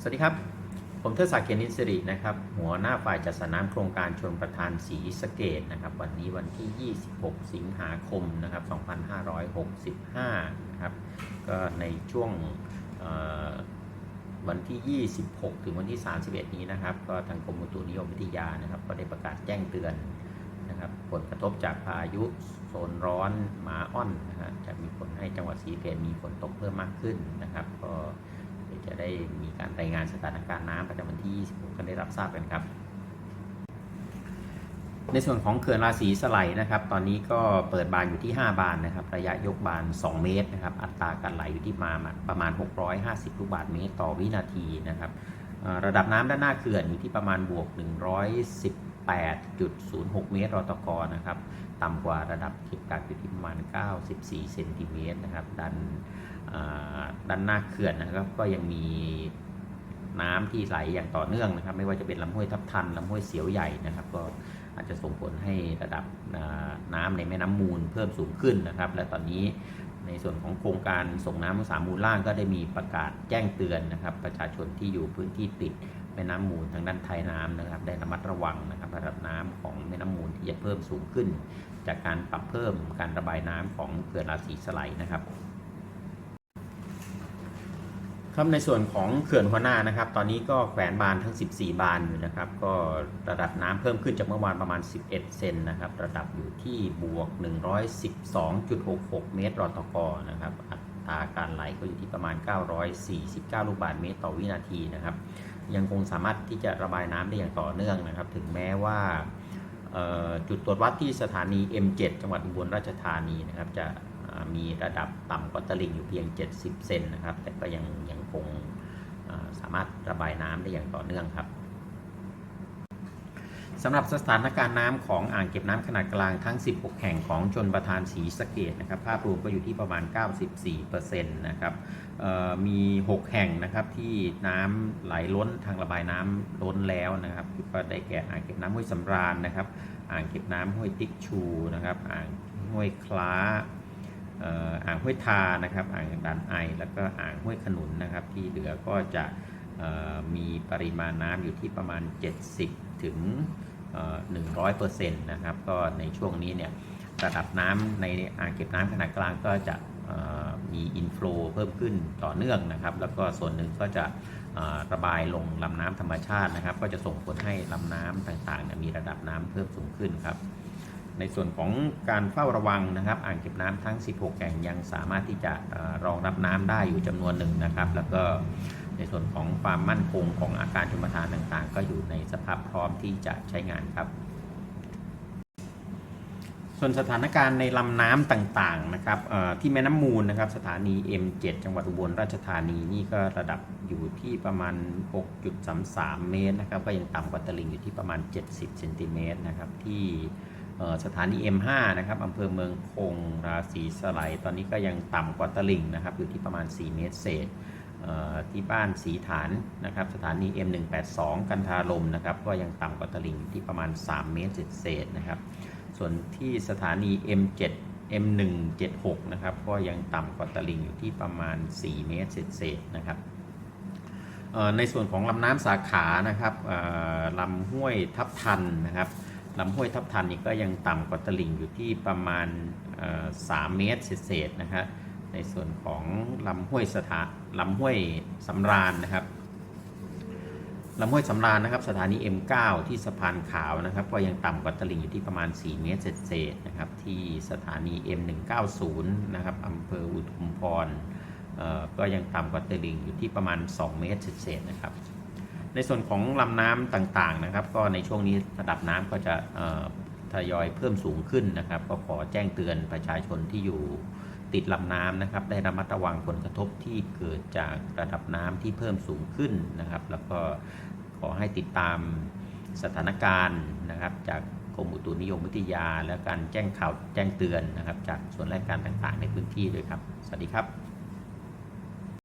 สวัสดีครับ ผมเทศศักดิ์เกีนินิสิรินะครับ หัวหน้าฝ่ายจัดสรรน้ำโครงการชนประทานสีสะเกตนะครับ วันนี้วันที่ 26 สิงหาคมนะครับ 2565 นะครับ ก็ในช่วงวันที่ 26 ถึงวันที่ 31 นี้นะครับ ก็ทางกรมอุตุนิยมวิทยานะครับ ก็ได้ประกาศแจ้งเตือนนะครับ ผลกระทบจากพายุโซนร้อนหมาอ้อนนะฮะจะมีผลให้จังหวัดศรีสะเกษมีฝนตกเพิ่มมากขึ้นนะครับ ก็ จะได้มีการรายงานสถานการณ์น้ำประจำวันที่ 26 กันได้รับทราบกันครับ ในส่วนของเขื่อนราศีสไลด์นะครับ ตอนนี้ก็เปิดบานอยู่ที่ 5 บานนะครับ ระยะยกบาน 2 เมตรนะครับ อัตราการไหลอยู่ที่มาประมาณ 650 ลูกบาศก์เมตรต่อวินาทีนะครับ ระดับน้ำด้านหน้าเขื่อนอยู่ที่ประมาณบวก 118.06 เมตรรตกนะครับ ต่ำกว่าระดับเก็บกักอยู่ที่ประมาณ 94 เซนติเมตรนะครับด้าน ด้านหน้าเขื่อนนะครับ ก็ยังมีน้ำที่ไหลอย่างต่อเนื่องนะครับ ไม่ว่าจะเป็นลำห้วยทับทันลำห้วยเสียวใหญ่นะครับ ก็อาจจะส่งผลให้ระดับน้ำในแม่น้ำมูลเพิ่มสูงขึ้นนะครับ และตอนนี้ในส่วนของโครงการส่งน้ำสามมูลล่างก็ได้มีประกาศแจ้งเตือนนะครับ ประชาชนที่อยู่พื้นที่ติดแม่น้ำมูลทางด้านท้ายน้ำนะครับ ได้ระมัดระวังนะครับระดับน้ำของแม่น้ำมูลที่จะเพิ่มสูงขึ้น จากการปรับเพิ่มการระบายน้ำของเขื่อนราศีสไลนะครับ ครับในส่วนของเขื่อนหัวหน้านะครับ ตอนนี้ก็แขวนบานทั้ง 14 บานอยู่นะครับ ก็ระดับน้ำเพิ่มขึ้นจากเมื่อวานประมาณ 11 เซนนะครับ ระดับอยู่ที่บวก 112.66 เมตรรตกนะครับอัตราการไหลก็อยู่ที่ประมาณ 949 ลูกบาศก์เมตรต่อวินาทีนะครับ ยังคงสามารถที่จะระบายน้ำได้อย่างต่อเนื่องนะครับ ถึงแม้ว่าจุดตรวจวัดที่สถานี M7 จังหวัดอุบลราชธานีนะครับจะ มีระดับต่ำกว่าตลิ่งอยู่เพียง 70 เซนนะครับ แต่ก็ยังยังคงสามารถระบายน้ำได้อย่างต่อเนื่องครับสำหรับสถานการณ์น้ำของอ่างเก็บน้ำขนาดกลางทั้ง 16 แห่งของชนประทานสีสะเกดนะครับ ภาพรวมก็อยู่ที่ประมาณ 94%นะครับมี 6 แห่งนะครับที่น้ำไหลล้นทางระบายน้ำล้นแล้วนะครับ ก็ได้แก่อ่างเก็บน้ำห้วยสำราญนะครับ อ่างเก็บน้ำห้วยติ๊กชูนะครับ อ่างห้วยคล้า อ่างห้วยทานะครับอ่างดันไอ แล้วก็อ่างห้วยขนุนนะครับ ที่เหลือก็จะมีปริมาณน้ำอยู่ที่ประมาณ 70 ถึงหนึ่งร้อยเปอร์เซ็นต์นะครับ ก็ในช่วงนี้เนี่ยระดับน้ำในอ่างเก็บน้ำขนาดกลางก็จะมีอินฟลูเพิ่มขึ้นต่อเนื่องนะครับ แล้วก็ส่วนหนึ่งก็จะระบายลงลำน้ำธรรมชาตินะครับ ก็จะส่งผลให้ลำน้ำต่างๆ มีระดับน้ำเพิ่มสูงขึ้นครับ ในส่วนของการเฝ้าระวังนะครับ อ่างเก็บน้ำทั้ง 16 แห่งยังสามารถที่จะรองรับน้ำได้อยู่จำนวนหนึ่งนะครับ แล้วก็ในส่วนของความมั่นคงของอาการชมทานต่างๆ ก็อยู่ในสภาพพร้อมที่จะใช้งานครับ ส่วนสถานการณ์ในลำน้ำต่างๆนะครับที่แม่น้ำมูลนะครับ สถานี M7 จังหวัดอุบลราชธานีนี่ก็ระดับอยู่ที่ประมาณ 6.33 เมตรนะครับ ก็ยังต่ำกว่าตลิ่งอยู่ที่ประมาณ 70 เซนติเมตรนะครับที่ สถานี M5 นะครับอำเภอเมืองคงราศีสไลด์ตอนนี้ก็ยังต่ำกว่าตลิ่งนะครับ อยู่ที่ประมาณ 4 เมตรเศษที่บ้านสีฐานนะครับ สถานี M182 กันทาลมนะครับ ก็ยังต่ำกว่าตลิ่งอยู่ที่ประมาณ 3 เมตรเศษนะครับ ส่วนที่สถานี M7 M176 นะครับ ก็ยังต่ำกว่าตลิ่งอยู่ที่ประมาณ 4 เมตรเศษนะครับในส่วนของลำน้ำสาขานะครับลำห้วยทับทันนะครับ ลำห้วยทับทันนี่ก็ยังต่ำกว่าตลิ่งอยู่ที่ประมาณ 3 เมตรเศษนะครับในส่วนของลำห้วยสถาลำห้วยสำราญนะครับลำห้วยสำราญนะครับ สถานี M9 ที่สะพานขาวนะครับ ก็ยังต่ำกว่าตลิ่งอยู่ที่ประมาณ 4 เมตรเศษนะครับ ที่สถานี M190 นะครับอำเภออุทุมพรก็ยังต่ำกว่าตลิ่งอยู่ที่ประมาณ 2 เมตรเศษนะครับ ในส่วนของลำน้ำต่างๆนะครับ ก็ในช่วงนี้ระดับน้ำก็จะทยอยเพิ่มสูงขึ้นนะครับ ก็ขอแจ้งเตือนประชาชนที่อยู่ติดลำน้ำนะครับ ได้ระมัดระวังผลกระทบที่เกิดจากระดับน้ำที่เพิ่มสูงขึ้นนะครับ แล้วก็ขอให้ติดตามสถานการณ์นะครับ จากกรมอุตุนิยมวิทยา และการแจ้งข่าวแจ้งเตือนนะครับ จากส่วนราชการต่างๆ ในพื้นที่ด้วยครับ สวัสดีครับ